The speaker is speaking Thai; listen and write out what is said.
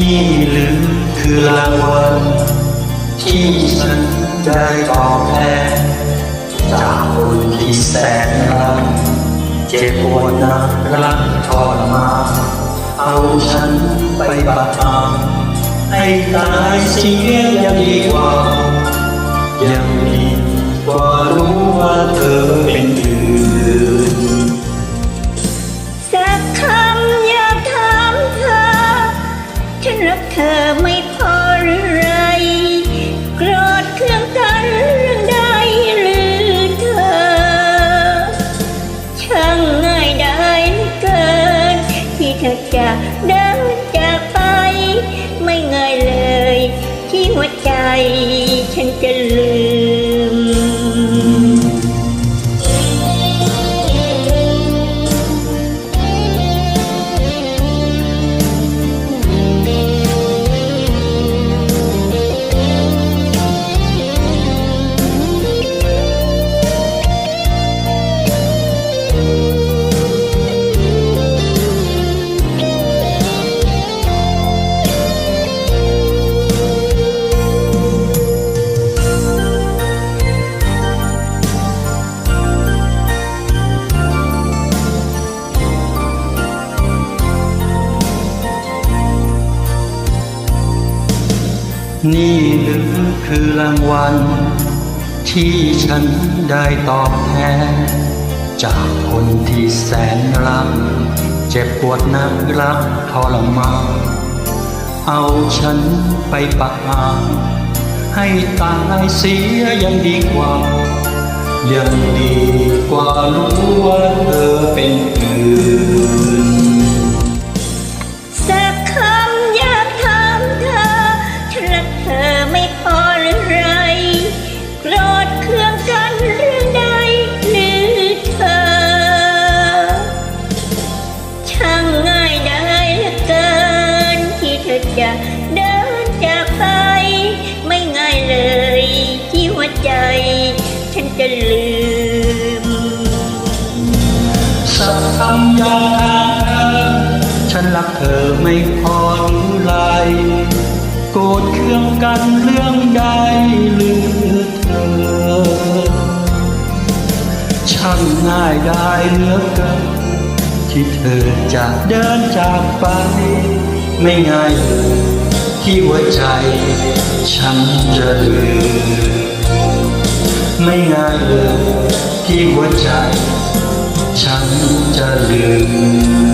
นี่หรือคือรางวัลที่ฉันได้ตอบแทนจากคนที่แสนรักเจ็บปวดนักรักทรมานเอาฉันไปบัดอาให้ตายเสียยังดีกว่า ยังดีกว่ารู้ว่าเธอเป็น เธอไม่พอหรือไร โกรธเคืองกันเรื่องใดหรือเธอ ช่างง่ายได้เหลือเกิน ที่เธอจะเดินจากไป ไม่ง่ายเลย ที่หัวใจฉันจะลืม นี่หรือคือรางวัล ที่ฉันได้ตอบแทน จากคนที่แสนรัก เจ็บปวดนักรักทรมานเอาฉันไปปะอาให้ตายเสียยังดีกว่า ยังดีกว่ารู้ว่ จากไป ไม่ง่ายเลย ที่หัวใจ ฉันจะลืม สักคำยากถามเธอฉันรักเธอไม่พอหรือไรโกรธเคืองกันเรื่องใดหรือเธอ ช่างง่ายได้เหลือเกินที่เธอจะเดินจากไป ไม่ง่ายเลย ที่หัวใจ ฉันจะลืมไม่ง่ายเลยที่หัวใจ ฉันจะลืม